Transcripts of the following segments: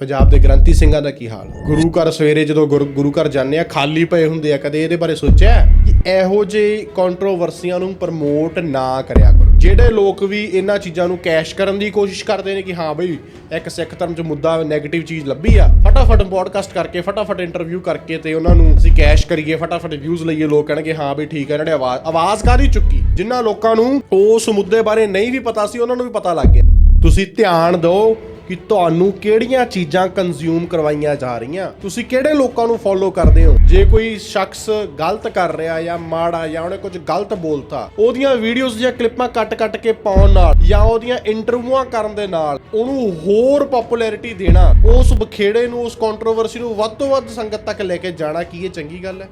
ਪੰਜਾਬ ਦੇ ਗ੍ਰੰਥੀ ਸਿੰਘਾਂ ਦਾ ਕੀ ਹਾਲ? ਗੁਰੂ ਘਰ ਸਵੇਰੇ ਜਦੋਂ ਗੁਰੂ ਗੁਰੂ ਘਰ ਜਾਂਦੇ ਆ, ਖਾਲੀ ਪਏ ਹੁੰਦੇ ਆ, ਕਦੇ ਇਹਦੇ ਬਾਰੇ ਸੋਚਿਆ? ਕਿ ਇਹੋ ਜਿਹੇ ਕੰਟਰੋਵਰਸੀਆਂ ਨੂੰ ਪ੍ਰਮੋਟ ਨਾ ਕਰਿਆ ਕਰੋ। ਜਿਹੜੇ ਲੋਕ ਵੀ ਇਹਨਾਂ ਚੀਜ਼ਾਂ ਨੂੰ ਕੈਸ਼ ਕਰਨ ਦੀ ਕੋਸ਼ਿਸ਼ ਕਰਦੇ ਨੇ ਕਿ ਹਾਂ ਬਈ, ਇੱਕ ਸਿੱਖ ਧਰਮ 'ਚ ਮੁੱਦਾ ਨੈਗੇਟਿਵ ਚੀਜ਼ ਲੱਭੀ ਆ, ਫਟਾਫਟ ਪੋਡਕਾਸਟ ਕਰਕੇ, ਫਟਾਫਟ ਇੰਟਰਵਿਊ ਕਰਕੇ ਤੇ ਉਹਨਾਂ ਨੂੰ ਅਸੀਂ ਕੈਸ਼ ਕਰੀਏ, ਫਟਾਫਟ ਵਿਊਜ਼ ਲਈਏ, ਲੋਕ ਕਹਿਣਗੇ, ਹਾਂ ਬਈ ਠੀਕ ਹੈ ਇਹਨਾਂ ਨੇ ਆਵਾਜ਼ ਆਵਾਜ਼ ਕਾਹਦੀ ਚੁੱਕੀ? ਜਿਨ੍ਹਾਂ ਲੋਕਾਂ ਨੂੰ ਉਸ ਮੁੱਦੇ ਬਾਰੇ ਨਹੀਂ ਵੀ ਪਤਾ ਸੀ, ਉਹਨਾਂ ਨੂੰ ਵੀ ਪਤਾ ਲੱਗ ਗਿਆ। ਤੁਸੀਂ ਧਿਆਨ ਦਿਓ ਕਿ ਤੁਹਾਨੂੰ ਕਿਹੜੀਆਂ ਚੀਜ਼ਾਂ ਕੰਜ਼ਿਊਮ ਕਰਵਾਈਆਂ ਜਾ ਰਹੀਆਂ। ਤੁਸੀਂ ਕਿਹੜੇ ਲੋਕਾਂ ਨੂੰ ਫੋਲੋ ਕਰਦੇ ਹੋ? ਜੇ ਕੋਈ ਸ਼ਖਸ ਗਲਤ ਕਰ ਰਿਹਾ ਜਾਂ ਮਾੜਾ ਜਾਂ ਉਹਨੇ ਕੁਝ ਗਲਤ ਬੋਲਤਾ, ਉਹਦੀਆਂ ਵੀਡੀਓਜ਼ ਜਾਂ ਕਲਿੱਪਾਂ ਕੱਟ-ਕੱਟ ਕੇ ਪਾਉਣ ਨਾਲ ਜਾਂ ਉਹਦੀਆਂ ਇੰਟਰਵਿਊਆਂ ਕਰਨ ਦੇ ਨਾਲ ਉਹਨੂੰ ਹੋਰ ਪਪੂਲੈਰਿਟੀ ਦੇਣਾ, ਉਸ ਬਖੇੜੇ ਨੂੰ, ਉਸ ਕੰਟਰੋਵਰਸੀ ਨੂੰ ਵੱਧ ਤੋਂ ਵੱਧ ਸੰਗਤ ਤੱਕ ਲੈ ਕੇ ਜਾਣਾ ਕੀ ਇਹ ਚੰਗੀ ਗੱਲ ਹੈ?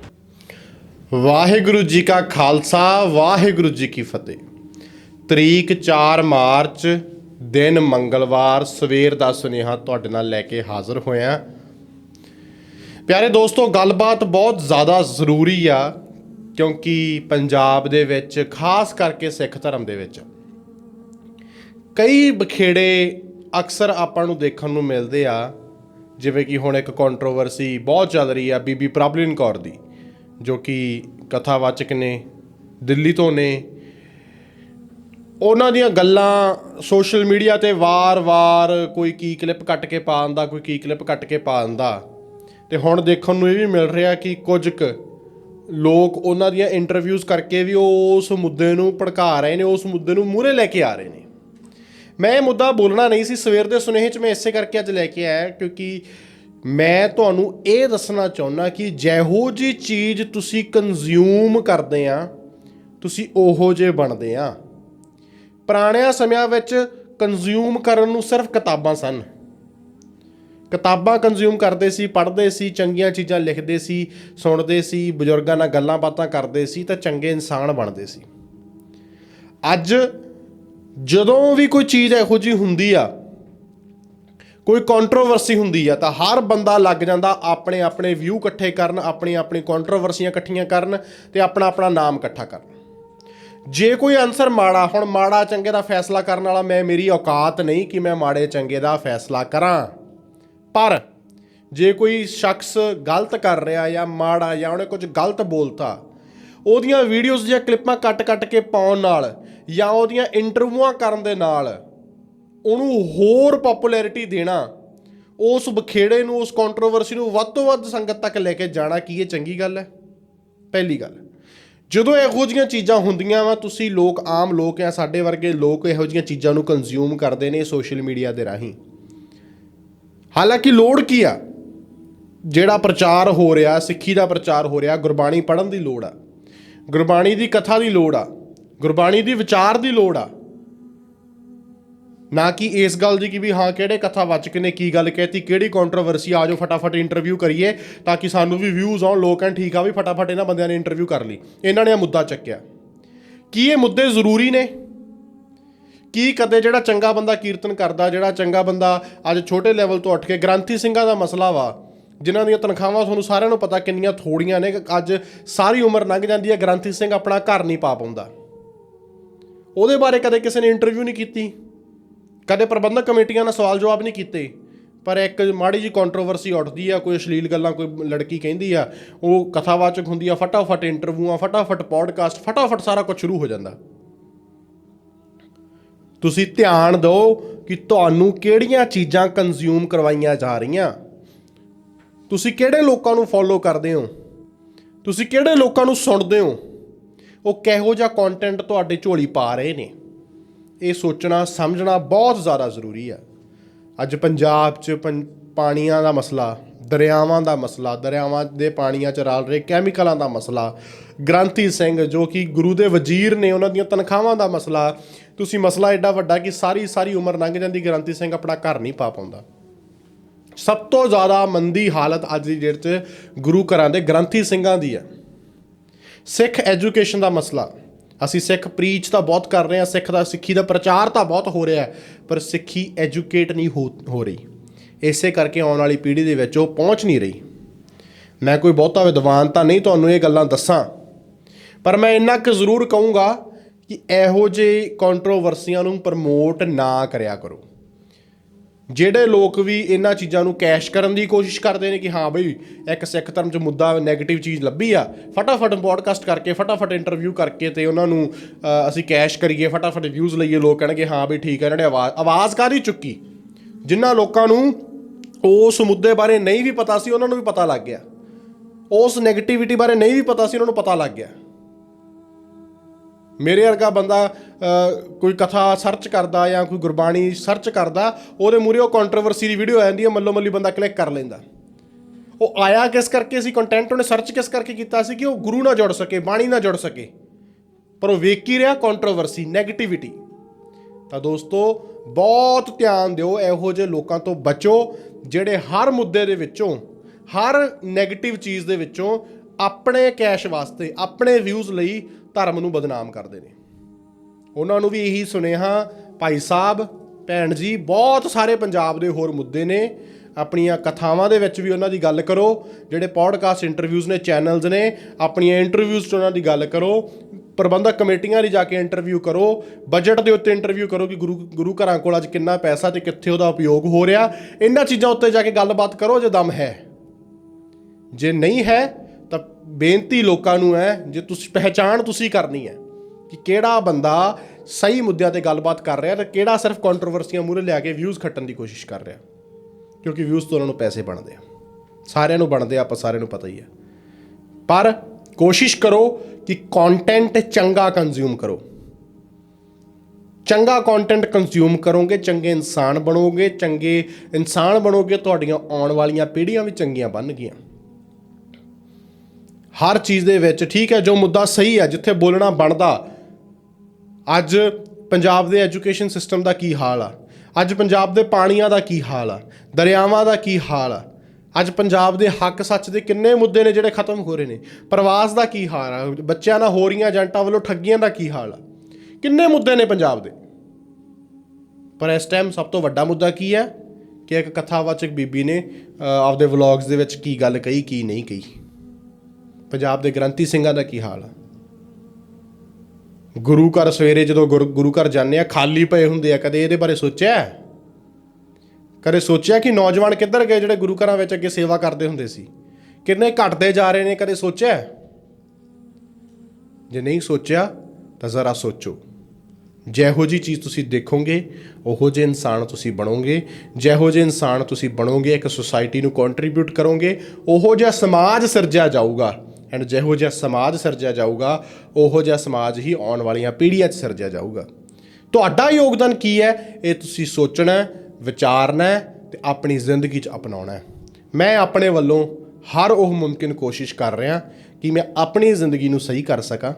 ਵਾਹਿਗੁਰੂ ਜੀ ਕਾ ਖਾਲਸਾ, ਵਾਹਿਗੁਰੂ ਜੀ ਕੀ ਫਤਿਹ। ਤਰੀਕ 4 ਮਾਰਚ ਦਿਨ ਮੰਗਲਵਾਰ ਸਵੇਰ ਦਾ ਸੁਨੇਹਾ ਤੁਹਾਡੇ ਨਾਲ ਲੈ ਕੇ ਹਾਜ਼ਰ ਹੋਇਆ। ਪਿਆਰੇ ਦੋਸਤੋ, ਗੱਲਬਾਤ ਬਹੁਤ ਜ਼ਿਆਦਾ ਜ਼ਰੂਰੀ ਆ, ਕਿਉਂਕਿ ਪੰਜਾਬ ਦੇ ਵਿੱਚ, ਖਾਸ ਕਰਕੇ ਸਿੱਖ ਧਰਮ ਦੇ ਵਿੱਚ, ਕਈ ਬਖੇੜੇ ਅਕਸਰ ਆਪਾਂ ਨੂੰ ਦੇਖਣ ਨੂੰ ਮਿਲਦੇ ਆ, ਜਿਵੇਂ ਕਿ ਹੁਣ ਇੱਕ ਕੰਟਰੋਵਰਸੀ ਬਹੁਤ ਚੱਲ ਰਹੀ ਆ ਬੀਬੀ ਪ੍ਰਭਲੀਨ ਕੌਰ ਦੀ, ਜੋ ਕਿ ਕਥਾਵਾਚਕ ਨੇ, ਦਿੱਲੀ ਤੋਂ ਨੇ ਉਹਨਾਂ ਦੀਆਂ ਗੱਲਾਂ ਸੋਸ਼ਲ ਮੀਡੀਆ ਤੇ ਵਾਰ-ਵਾਰ ਕੋਈ ਕੀ ਕਲਿੱਪ ਕੱਟ ਕੇ ਪਾ ਦਿੰਦਾ, ਕੋਈ ਕੀ ਕਲਿੱਪ ਕੱਟ ਕੇ ਪਾ ਦਿੰਦਾ। ਤੇ ਹੁਣ ਦੇਖਣ ਨੂੰ ਇਹ ਵੀ ਮਿਲ ਰਿਹਾ ਕਿ ਕੁਝ ਕੁ ਲੋਕ ਉਹਨਾਂ ਦੀਆਂ ਇੰਟਰਵਿਊਜ਼ ਕਰਕੇ ਵੀ ਉਸ ਮੁੱਦੇ ਨੂੰ ਭੜਕਾ ਰਹੇ ਨੇ, ਉਸ ਮੁੱਦੇ ਨੂੰ ਮੂਹਰੇ ਲੈ ਕੇ ਆ ਰਹੇ ਨੇ। ਮੈਂ ਇਹ ਮੁੱਦਾ ਬੋਲਣਾ ਨਹੀਂ ਸੀ, ਸਵੇਰ ਦੇ ਸੁਨੇਹੇ 'ਚ ਮੈਂ ਇਸੇ ਕਰਕੇ ਅੱਜ ਲੈ ਕੇ ਆਇਆ, ਕਿਉਂਕਿ ਮੈਂ ਤੁਹਾਨੂੰ ਇਹ ਦੱਸਣਾ ਚਾਹੁੰਦਾ ਕਿ ਜਿਹੋ ਜੀ ਚੀਜ਼ ਤੁਸੀਂ ਕੰਜ਼ਿਊਮ ਕਰਦੇ ਆ, ਤੁਸੀਂ ਉਹੋ ਜੇ ਬਣਦੇ ਆ। ਪੁਰਾਣਿਆਂ ਸਮਿਆਂ ਵਿੱਚ ਕੰਜ਼ਿਊਮ ਕਰਨ ਨੂੰ ਸਿਰਫ ਕਿਤਾਬਾਂ ਸਨ। ਕਿਤਾਬਾਂ ਕੰਜ਼ਿਊਮ ਕਰਦੇ ਸੀ, ਪੜ੍ਹਦੇ ਸੀ, ਚੰਗੀਆਂ ਚੀਜ਼ਾਂ ਲਿਖਦੇ ਸੀ, ਸੁਣਦੇ ਸੀ, ਬਜ਼ੁਰਗਾਂ ਨਾਲ ਗੱਲਾਂ ਬਾਤਾਂ ਕਰਦੇ ਸੀ ਤਾਂ ਚੰਗੇ ਇਨਸਾਨ ਬਣਦੇ ਸੀ। ਅੱਜ ਜਦੋਂ ਵੀ ਕੋਈ ਚੀਜ਼ ਇਹੋ ਜੀ ਹੁੰਦੀ ਆ, ਕੋਈ ਕੰਟਰੋਵਰਸੀ ਹੁੰਦੀ ਆ ਤਾਂ ਹਰ ਬੰਦਾ ਲੱਗ ਜਾਂਦਾ ਆਪਣੇ ਆਪਣੇ ਵਿਊ ਇਕੱਠੇ ਕਰਨ ਆਪਣੀ ਆਪਣੀ ਕੰਟਰੋਵਰਸੀਆਂ ਇਕੱਠੀਆਂ ਕਰਨ ਤੇ ਆਪਣਾ ਆਪਣਾ ਨਾਮ ਇਕੱਠਾ ਕਰਨ। ਜੇ ਕੋਈ ਆਨਸਰ ਮਾੜਾ, ਹੁਣ ਮਾੜਾ ਚੰਗੇ ਦਾ ਫੈਸਲਾ ਕਰਨ ਵਾਲਾ ਮੈਂ, ਮੇਰੀ ਔਕਾਤ ਨਹੀਂ ਕਿ ਮੈਂ ਮਾੜੇ ਚੰਗੇ ਦਾ ਫੈਸਲਾ ਕਰਾਂ। ਪਰ ਜੇ ਕੋਈ ਸ਼ਖਸ ਗਲਤ ਕਰ ਰਿਹਾ ਜਾਂ ਮਾੜਾ ਜਾਂ ਉਹਨੇ ਕੁਝ ਗਲਤ ਬੋਲਤਾ, ਉਹਦੀਆਂ ਵੀਡੀਓਜ਼ ਜਾਂ ਕਲਿੱਪਾਂ ਕੱਟ-ਕੱਟ ਕੇ ਪਾਉਣ ਨਾਲ ਜਾਂ ਉਹਦੀਆਂ ਇੰਟਰਵਿਊਆਂ ਕਰਨ ਦੇ ਨਾਲ ਉਹਨੂੰ ਹੋਰ ਪਪੂਲੈਰਿਟੀ ਦੇਣਾ, ਉਸ ਬਖੇੜੇ ਨੂੰ, ਉਸ ਕੰਟਰੋਵਰਸੀ ਨੂੰ ਵੱਧ ਤੋਂ ਵੱਧ ਸੰਗਤ ਤੱਕ ਲੈ ਕੇ ਜਾਣਾ ਕੀ ਇਹ ਚੰਗੀ ਗੱਲ ਹੈ? ਪਹਿਲੀ ਗੱਲ। ਜਦੋਂ ਇਹੋ ਜਿਹੀਆਂ ਚੀਜ਼ਾਂ ਹੁੰਦੀਆਂ ਵਾ, ਤੁਸੀਂ ਲੋਕ ਆਮ ਲੋਕ ਆ, ਸਾਡੇ ਵਰਗੇ ਲੋਕ ਇਹੋ ਜਿਹੀਆਂ ਚੀਜ਼ਾਂ ਨੂੰ ਕੰਜ਼ਿਊਮ ਕਰਦੇ ਨੇ ਸੋਸ਼ਲ ਮੀਡੀਆ ਦੇ ਰਾਹੀਂ। ਹਾਲਾਂਕਿ ਲੋੜ ਕੀ ਆ? ਜਿਹੜਾ ਪ੍ਰਚਾਰ ਹੋ ਰਿਹਾ, ਸਿੱਖੀ ਦਾ ਪ੍ਰਚਾਰ ਹੋ ਰਿਹਾ, ਗੁਰਬਾਣੀ ਪੜ੍ਹਨ ਦੀ ਲੋੜ ਆ। ਗੁਰਬਾਣੀ ਦੀ ਕਥਾ ਦੀ ਲੋੜ ਆ। ਗੁਰਬਾਣੀ ਦੀ ਵਿਚਾਰ ਦੀ ਲੋੜ ਆ। ਨਾ ਕਿ ਇਸ ਗੱਲ ਦੀ ਕਿ ਵੀ ਹਾਂ ਕਿਹੜੇ ਕਥਾਵਾਚਕ ਨੇ, ਕੀ ਗੱਲ ਕਹਿਤੀ, ਕਿਹੜੀ ਕੰਟਰੋਵਰਸੀ ਆ ਜਾਓ ਫਟਾਫਟ ਇੰਟਰਵਿਊ ਕਰੀਏ ਤਾਂ ਕਿ ਸਾਨੂੰ ਵੀ ਵਿਊਜ਼ ਆਉਣ, ਲੋਕ ਕਹਿਣ ਠੀਕ ਆ ਵੀ ਫਟਾਫਟ ਇਹਨਾਂ ਬੰਦਿਆਂ ਨੇ ਇੰਟਰਵਿਊ ਕਰ ਲਈ। ਇਹਨਾਂ ਨੇ ਇਹ ਮੁੱਦਾ ਚੱਕਿਆ। ਕੀ ਇਹ ਮੁੱਦੇ ਜ਼ਰੂਰੀ ਨੇ? ਕੀ ਕਦੇ ਜਿਹੜਾ ਚੰਗਾ ਬੰਦਾ ਕੀਰਤਨ ਕਰਦਾ, ਜਿਹੜਾ ਚੰਗਾ ਬੰਦਾ ਅੱਜ ਛੋਟੇ ਲੈਵਲ ਤੋਂ ਉੱਠ ਕੇ ਗ੍ਰੰਥੀ ਸਿੰਘਾਂ ਦਾ ਮਸਲਾ ਵਾ, ਜਿਨ੍ਹਾਂ ਦੀਆਂ ਤਨਖਾਹਾਂ ਤੁਹਾਨੂੰ ਸਾਰਿਆਂ ਨੂੰ ਪਤਾ ਕਿੰਨੀਆਂ ਥੋੜੀਆਂ ਨੇ, ਅੱਜ ਸਾਰੀ ਉਮਰ ਲੰਘ ਜਾਂਦੀ ਹੈ, ਗ੍ਰੰਥੀ ਸਿੰਘ ਆਪਣਾ ਘਰ ਨਹੀਂ ਪਾ ਪਾਉਂਦਾ। ਉਹਦੇ ਬਾਰੇ ਕਦੇ ਕਿਸੇ ਨੇ ਇੰਟਰਵਿਊ ਨਹੀਂ ਕੀਤੀ। ਕਦੇ ਪ੍ਰਬੰਧਕ ਕਮੇਟੀਆਂ ਨਾਲ ਸਵਾਲ ਜਵਾਬ ਨਹੀਂ ਕੀਤੇ, ਪਰ ਇੱਕ ਮਾੜੀ ਜੀ ਕੰਟਰੋਵਰਸੀ ਉੱਠਦੀ ਆ, ਕੋਈ ਅਸ਼ਲੀਲ ਗੱਲਾਂ ਕੋਈ ਲੜਕੀ ਕਹਿੰਦੀ ਆ, ਉਹ ਕਥਾਵਾਚਕ ਹੁੰਦੀ ਆ, ਫਟਾਫਟ ਇੰਟਰਵਿਊਆਂ ਫਟਾਫਟ ਪੋਡਕਾਸਟ ਫਟਾਫਟ ਸਾਰਾ ਕੁਝ ਸ਼ੁਰੂ ਹੋ ਜਾਂਦਾ। ਤੁਸੀਂ ਧਿਆਨ ਦਿਓ ਕਿ ਤੁਹਾਨੂੰ ਕਿਹੜੀਆਂ ਚੀਜ਼ਾਂ ਕੰਜ਼ਿਊਮ ਕਰਵਾਈਆਂ ਜਾ ਰਹੀਆਂ। ਤੁਸੀਂ ਕਿਹੜੇ ਲੋਕਾਂ ਨੂੰ ਫੋਲੋ ਕਰਦੇ ਹੋ? ਤੁਸੀਂ ਕਿਹੜੇ ਲੋਕਾਂ ਨੂੰ ਸੁਣਦੇ ਹੋ? ਉਹ ਕਿਹੋ ਜਿਹਾ ਕੰਟੈਂਟ ਤੁਹਾਡੇ ਝੋਲੀ ਪਾ ਰਹੇ ਨੇ? ਇਹ ਸੋਚਣਾ, ਸਮਝਣਾ ਬਹੁਤ ਜ਼ਿਆਦਾ ਜ਼ਰੂਰੀ ਆ ਅੱਜ ਪੰਜਾਬ 'ਚ ਪੰ- ਪਾਣੀਆਂ ਦਾ ਮਸਲਾ, ਦਰਿਆਵਾਂ ਦਾ ਮਸਲਾ, ਦਰਿਆਵਾਂ ਦੇ ਪਾਣੀਆਂ 'ਚ ਰਲ ਰਹੇ ਕੈਮੀਕਲਾਂ ਦਾ ਮਸਲਾ, ਗ੍ਰੰਥੀ ਸਿੰਘ ਜੋ ਕਿ ਗੁਰੂ ਦੇ ਵਜ਼ੀਰ ਨੇ ਉਹਨਾਂ ਦੀਆਂ ਤਨਖਾਹਾਂ ਦਾ ਮਸਲਾ, ਤੁਸੀਂ ਮਸਲਾ ਐਡਾ ਵੱਡਾ ਕਿ ਸਾਰੀ ਸਾਰੀ ਉਮਰ ਲੰਘ ਜਾਂਦੀ, ਗ੍ਰੰਥੀ ਸਿੰਘ ਆਪਣਾ ਘਰ ਨਹੀਂ ਪਾ ਪਾਉਂਦਾ। ਸਭ ਤੋਂ ਜ਼ਿਆਦਾ ਮੰਦੀ ਹਾਲਤ ਅੱਜ ਦੀ ਡੇਟ 'ਚ ਗੁਰੂ ਘਰਾਂ ਦੇ ਗ੍ਰੰਥੀ ਸਿੰਘਾਂ ਦੀ ਹੈ। ਸਿੱਖ ਐਜੂਕੇਸ਼ਨ ਦਾ ਮਸਲਾ ਅਸੀਂ ਸਿੱਖ ਪ੍ਰੀਚ ਤਾਂ ਬਹੁਤ ਕਰ ਰਹੇ ਹਾਂ, ਸਿੱਖ ਦਾ, ਸਿੱਖੀ ਦਾ ਪ੍ਰਚਾਰ ਤਾਂ ਬਹੁਤ ਹੋ ਰਿਹਾ ਪਰ ਸਿੱਖੀ ਐਜੂਕੇਟ ਨਹੀਂ ਹੋ ਹੋ ਰਹੀ। ਇਸੇ ਕਰਕੇ ਆਉਣ ਵਾਲੀ ਪੀੜ੍ਹੀ ਦੇ ਵਿੱਚ ਉਹ ਪਹੁੰਚ ਨਹੀਂ ਰਹੀ। ਮੈਂ ਕੋਈ ਬਹੁਤਾ ਵਿਦਵਾਨ ਤਾਂ ਨਹੀਂ, ਤੁਹਾਨੂੰ ਇਹ ਗੱਲਾਂ ਦੱਸਾਂ। ਪਰ ਮੈਂ ਇੰਨਾ ਕੁ ਜ਼ਰੂਰ ਕਹੂੰਗਾ ਕਿ ਇਹੋ ਜਿਹੇ ਕੰਟਰੋਵਰਸੀਆਂ ਨੂੰ ਪ੍ਰਮੋਟ ਨਾ ਕਰਿਆ ਕਰੋ। ਜਿਹੜੇ ਲੋਕ ਵੀ ਇਹਨਾਂ ਚੀਜ਼ਾਂ ਨੂੰ ਕੈਸ਼ ਕਰਨ ਦੀ ਕੋਸ਼ਿਸ਼ ਕਰਦੇ ਨੇ ਕਿ ਹਾਂ ਬਈ ਇੱਕ ਸਿੱਖ ਧਰਮ 'ਚ ਮੁੱਦਾ ਨੈਗੇਟਿਵ ਚੀਜ਼ ਲੱਭੀ ਆ, ਫਟਾਫਟ ਪੋਡਕਾਸਟ ਕਰਕੇ, ਫਟਾਫਟ ਇੰਟਰਵਿਊ ਕਰਕੇ ਤੇ ਉਹਨਾਂ ਨੂੰ ਅਸੀਂ ਕੈਸ਼ ਕਰੀਏ, ਫਟਾਫਟ ਵਿਊਜ਼ ਲਈਏ, ਲੋਕ ਕਹਿਣਗੇ, ਹਾਂ ਬਈ ਠੀਕ ਹੈ ਇਹਨਾਂ ਨੇ ਆਵਾਜ਼ ਆਵਾਜ਼ ਕਾਹਦੀ ਚੁੱਕੀ? ਜਿਨ੍ਹਾਂ ਲੋਕਾਂ ਨੂੰ ਉਸ ਮੁੱਦੇ ਬਾਰੇ ਨਹੀਂ ਵੀ ਪਤਾ ਸੀ, ਉਹਨਾਂ ਨੂੰ ਵੀ ਪਤਾ ਲੱਗ ਗਿਆ। ਉਸ 네ਗੇਟਿਵਿਟੀ ਬਾਰੇ ਨਹੀਂ ਵੀ ਪਤਾ ਸੀ, ਉਹਨਾਂ ਨੂੰ ਪਤਾ ਲੱਗ ਗਿਆ। ਮੇਰੇ ਵਰਗਾ ਬੰਦਾ ਕੋਈ ਕਥਾ ਸਰਚ ਕਰਦਾ ਜਾਂ ਕੋਈ ਗੁਰਬਾਣੀ ਸਰਚ ਕਰਦਾ, ਉਹਦੇ ਮੂਰੇ ਉਹ ਕੰਟਰੋਵਰਸੀ ਦੀ ਵੀਡੀਓ ਆ ਜਾਂਦੀ ਹੈ ਮੱਲੋ ਮੱਲੀ ਬੰਦਾ ਕਲਿੱਕ ਕਰ ਲੈਂਦਾ। ਉਹ ਆਇਆ ਕਿਸ ਕਰਕੇ ਸੀ ਕੰਟੈਂਟ ਉਹਨੇ ਸਰਚ ਕਿਸ ਕਰਕੇ ਕੀਤਾ ਸੀ ਕਿ ਉਹ ਗੁਰੂ ਨਾਲ ਜੁੜ ਸਕੇ, ਬਾਣੀ ਨਾਲ ਜੁੜ ਸਕੇ। ਪਰ ਉਹ ਵੇਖ ਕੀ ਰਿਹਾ? ਕੰਟਰੋਵਰਸੀ 네ਗੇਟਿਵਿਟੀ ਤਾਂ ਦੋਸਤੋ, ਬਹੁਤ ਧਿਆਨ ਦਿਓ, ਇਹੋ ਜਿਹੇ ਲੋਕਾਂ ਤੋਂ ਬਚੋ, ਜਿਹੜੇ ਹਰ ਮੁੱਦੇ ਦੇ ਵਿੱਚੋਂ, ਹਰ 네ਗੇਟਿਵ ਚੀਜ਼ ਦੇ ਵਿੱਚੋਂ ਆਪਣੇ ਕੈਸ਼ ਵਾਸਤੇ, ਆਪਣੇ ਵਿਊਜ਼ ਲਈ ਧਰਮ ਨੂੰ ਬਦਨਾਮ ਕਰਦੇ ਨੇ। ਉਹਨਾਂ ਨੂੰ ਵੀ ਇਹੀ ਸੁਨੇਹਾ, ਭਾਈ ਸਾਹਿਬ, ਭੈਣ ਜੀ, ਬਹੁਤ ਸਾਰੇ ਪੰਜਾਬ ਦੇ ਹੋਰ ਮੁੱਦੇ ਨੇ। ਆਪਣੀਆਂ ਕਥਾਵਾਂ ਦੇ ਵਿੱਚ ਵੀ ਉਹਨਾਂ ਦੀ ਗੱਲ ਕਰੋ, ਜਿਹੜੇ ਪੋਡਕਾਸਟ ਇੰਟਰਵਿਊਜ਼ ਨੇ ਚੈਨਲਸ ਨੇ, ਆਪਣੀਆਂ ਇੰਟਰਵਿਊਜ਼ 'ਚ ਉਹਨਾਂ ਦੀ ਗੱਲ ਕਰੋ। ਪ੍ਰਬੰਧਕ ਕਮੇਟੀਆਂ ਦੀ ਜਾ ਕੇ ਇੰਟਰਵਿਊ ਕਰੋ। ਬਜਟ ਦੇ ਉੱਤੇ ਇੰਟਰਵਿਊ ਕਰੋ ਕਿ ਗੁਰੂ ਗੁਰੂ ਘਰਾਂ ਕੋਲ ਅੱਜ ਕਿੰਨਾ ਪੈਸਾ ਤੇ ਕਿੱਥੇ ਉਹਦਾ ਉਪਯੋਗ ਹੋ ਰਿਹਾ। ਇਹਨਾਂ ਚੀਜ਼ਾਂ ਉੱਤੇ ਜਾ ਕੇ ਗੱਲਬਾਤ ਕਰੋ, ਜੇ ਦਮ ਹੈ। ਜੇ ਨਹੀਂ ਹੈ ਤਾਂ ਬੇਨਤੀ ਲੋਕਾਂ ਨੂੰ ਹੈ, ਜੇ ਤੁਸੀਂ ਪਹਿਚਾਣ ਤੁਸੀਂ ਕਰਨੀ ਹੈ ਕਿ ਕਿਹੜਾ ਬੰਦਾ ਸਹੀ ਮੁੱਦਿਆਂ ਤੇ ਗੱਲਬਾਤ ਕਰ ਰਿਹਾ ਤੇ ਕਿਹੜਾ ਸਿਰਫ ਕੰਟਰੋਵਰਸੀਆਂ ਮੂਰੇ ਲਿਆ ਕੇ ਵਿਊਜ਼ ਖੱਟਣ ਦੀ ਕੋਸ਼ਿਸ਼ ਕਰ ਰਿਹਾ। ਕਿਉਂਕਿ ਵਿਊਜ਼ ਤੋਂ ਉਹਨਾਂ ਨੂੰ ਪੈਸੇ ਬਣਦੇ ਆ। ਸਾਰਿਆਂ ਨੂੰ ਬਣਦੇ ਆ, ਆਪਾਂ ਸਾਰਿਆਂ ਨੂੰ ਪਤਾ ਹੀ ਹੈ। ਪਰ ਕੋਸ਼ਿਸ਼ ਕਰੋ ਕਿ ਕੰਟੈਂਟ ਚੰਗਾ ਕੰਜ਼ਿਊਮ ਕਰੋ। ਚੰਗਾ ਕੰਟੈਂਟ ਕੰਜ਼ਿਊਮ ਕਰੋਗੇ, ਚੰਗੇ ਇਨਸਾਨ ਬਣੋਗੇ, ਚੰਗੇ ਇਨਸਾਨ ਬਣੋਗੇ, ਤੁਹਾਡੀਆਂ ਆਉਣ ਵਾਲੀਆਂ ਪੀੜ੍ਹੀਆਂ ਵੀ ਚੰਗੀਆਂ ਬਣਨਗੀਆਂ। ਹਰ ਚੀਜ਼ ਦੇ ਵਿੱਚ ਠੀਕ ਹੈ, ਜੋ ਮੁੱਦਾ ਸਹੀ ਹੈ, ਜਿੱਥੇ ਬੋਲਣਾ ਬਣਦਾ, ਅੱਜ ਪੰਜਾਬ ਦੇ ਐਜੂਕੇਸ਼ਨ ਸਿਸਟਮ ਦਾ ਕੀ ਹਾਲ ਆ? ਅੱਜ ਪੰਜਾਬ ਦੇ ਪਾਣੀਆਂ ਦਾ ਕੀ ਹਾਲ ਆ? ਦਰਿਆਵਾਂ ਦਾ ਕੀ ਹਾਲ ਆ? ਅੱਜ ਪੰਜਾਬ ਦੇ ਹੱਕ ਸੱਚ ਦੇ ਕਿੰਨੇ ਮੁੱਦੇ ਨੇ ਜਿਹੜੇ ਖਤਮ ਹੋ ਰਹੇ ਨੇ? ਪ੍ਰਵਾਸ ਦਾ ਕੀ ਹਾਲ ਆ? ਬੱਚਿਆਂ ਨਾਲ ਹੋ ਰਹੀਆਂ ਏਜੰਟਾਂ ਵੱਲੋਂ ਠੱਗੀਆਂ ਦਾ ਕੀ ਹਾਲ ਆ? ਕਿੰਨੇ ਮੁੱਦੇ ਨੇ ਪੰਜਾਬ ਦੇ? ਪਰ ਇਸ ਟਾਈਮ ਸਭ ਤੋਂ ਵੱਡਾ ਮੁੱਦਾ ਕੀ ਹੈ? ਕਿ ਇੱਕ ਕਥਾਵਾਚਕ ਬੀਬੀ ਨੇ ਆਪਦੇ ਵਲੌਗਸ ਦੇ ਵਿੱਚ ਕੀ ਗੱਲ ਕਹੀ, ਕੀ ਨਹੀਂ ਕਹੀ। ਪੰਜਾਬ ਦੇ ਗ੍ਰੰਥੀ ਸਿੰਘਾਂ ਦਾ ਕੀ ਹਾਲ ਆ? ਗੁਰੂ ਘਰ ਸਵੇਰੇ ਜਦੋਂ ਗੁਰ- ਗੁਰੂ ਘਰ ਜਾਂਦੇ ਆ, ਖਾਲੀ ਪਏ ਹੁੰਦੇ ਆ, ਕਦੇ ਇਹਦੇ ਬਾਰੇ ਸੋਚਿਆ? ਕਦੇ ਸੋਚਿਆ ਕਿ ਨੌਜਵਾਨ ਕਿੱਧਰ ਗਏ ਜਿਹੜੇ ਗੁਰੂ ਘਰਾਂ ਵਿੱਚ ਅੱਗੇ ਸੇਵਾ ਕਰਦੇ ਹੁੰਦੇ ਸੀ? ਕਿੰਨੇ ਘਟਦੇ ਜਾ ਰਹੇ ਨੇ, ਕਦੇ ਸੋਚਿਆ? ਜੇ ਨਹੀਂ ਸੋਚਿਆ, ਤਾਂ ਜ਼ਰਾ ਸੋਚੋ। ਜਿਹੋ ਜੀ ਚੀਜ਼ ਤੁਸੀਂ ਦੇਖੋਗੇ, ਉਹੋ ਜਿਹੇ ਇਨਸਾਨ ਤੁਸੀਂ ਬਣੋਗੇ। ਜਿਹੋ ਜਿਹੇ ਇਨਸਾਨ ਤੁਸੀਂ ਬਣੋਗੇ, ਇੱਕ ਸੁਸਾਇਟੀ ਨੂੰ ਕੰਟਰੀਬਿਊਟ ਕਰੋਗੇ, ਉਹੋ ਜਿਹਾ ਸਮਾਜ ਸਿਰਜਿਆ ਜਾਊਗਾ। ਐਂਡ ਜਿਹੋ ਜਿਹਾ ਸਮਾਜ ਸਿਰਜਿਆ ਜਾਊਗਾ, ਉਹੋ ਜਿਹਾ ਸਮਾਜ ਹੀ ਆਉਣ ਵਾਲੀਆਂ ਪੀੜ੍ਹੀਆਂ 'ਚ ਸਿਰਜਿਆ ਜਾਊਗਾ। ਤੁਹਾਡਾ ਯੋਗਦਾਨ ਕੀ ਹੈ? ਇਹ ਤੁਸੀਂ ਸੋਚਣਾ ਵਿਚਾਰਨਾ ਹੈ ਤੇ ਆਪਣੀ ਜ਼ਿੰਦਗੀ 'ਚ ਅਪਣਾਉਣਾ ਮੈਂ ਆਪਣੇ ਵੱਲੋਂ ਹਰ ਉਹ ਮੁਮਕਿਨ ਕੋਸ਼ਿਸ਼ ਕਰ ਰਿਹਾ ਕਿ ਮੈਂ ਆਪਣੀ ਜ਼ਿੰਦਗੀ ਨੂੰ ਸਹੀ ਕਰ ਸਕਾਂ।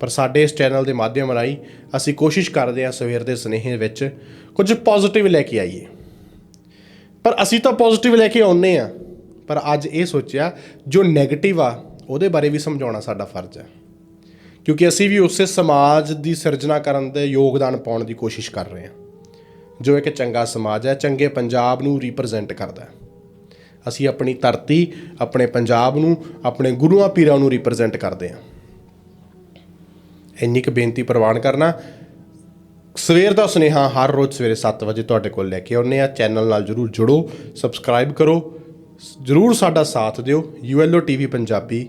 ਪਰ ਸਾਡੇ ਇਸ ਚੈਨਲ ਦੇ ਮਾਧਿਅਮ ਰਾਹੀਂ ਅਸੀਂ ਕੋਸ਼ਿਸ਼ ਕਰਦੇ ਹਾਂ ਸਵੇਰ ਦੇ ਸਨੇਹ ਵਿੱਚ ਕੁਝ ਪੋਜ਼ਿਟਿਵ ਲੈ ਕੇ ਆਈਏ। ਪਰ ਅਸੀਂ ਤਾਂ ਪੋਜ਼ਿਟਿਵ ਲੈ ਕੇ ਆਉਂਦੇ ਆ ਪਰ ਅੱਜ ਇਹ ਸੋਚਿਆ, ਜੋ 네ਗੇਟਿਵ ਆ ਉਹਦੇ ਬਾਰੇ ਵੀ ਸਮਝਾਉਣਾ ਸਾਡਾ ਫਰਜ਼ ਹੈ। ਕਿਉਂਕਿ ਅਸੀਂ ਵੀ ਉਸੇ ਸਮਾਜ ਦੀ ਸਿਰਜਣਾ ਕਰਨ ਦੇ ਯੋਗਦਾਨ ਪਾਉਣ ਦੀ ਕੋਸ਼ਿਸ਼ ਕਰ ਰਹੇ ਹਾਂ। ਜੋ ਇੱਕ ਚੰਗਾ ਸਮਾਜ ਹੈ, ਚੰਗੇ ਪੰਜਾਬ ਨੂੰ ਰਿਪਰੈਜ਼ੈਂਟ ਕਰਦਾ ਹੈ। ਅਸੀਂ ਆਪਣੀ ਧਰਤੀ, ਆਪਣੇ ਪੰਜਾਬ ਨੂੰ, ਆਪਣੇ ਗੁਰੂਆਂ ਪੀਰਾਂ ਨੂੰ ਰਿਪਰੈਜ਼ੈਂਟ ਕਰਦੇ ਹਾਂ। ਇੰਨੀ ਕੁ ਬੇਨਤੀ ਪ੍ਰਵਾਨ ਕਰਨਾ। ਸਵੇਰ ਦਾ ਸੁਨੇਹਾ ਹਰ ਰੋਜ਼ ਸਵੇਰੇ 7 ਵਜੇ ਤੁਹਾਡੇ ਕੋਲ ਲੈ ਕੇ ਆਉਂਦੇ ਆ ਚੈਨਲ ਨਾਲ ਜਰੂਰ ਜੁੜੋ ਸਬਸਕ੍ਰਾਈਬ ਕਰੋ। ਜਰੂਰ ਸਾਡਾ ਸਾਥ ਦਿਓ। ਯੂਐਲਓ ਟੀਵੀ ਪੰਜਾਬੀ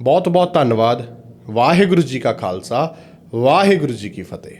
ਬਹੁਤ ਬਹੁਤ ਧੰਨਵਾਦ। ਵਾਹਿਗੁਰੂ ਜੀ ਕਾ ਖਾਲਸਾ, ਵਾਹਿਗੁਰੂ ਜੀ ਕੀ ਫਤਿਹ।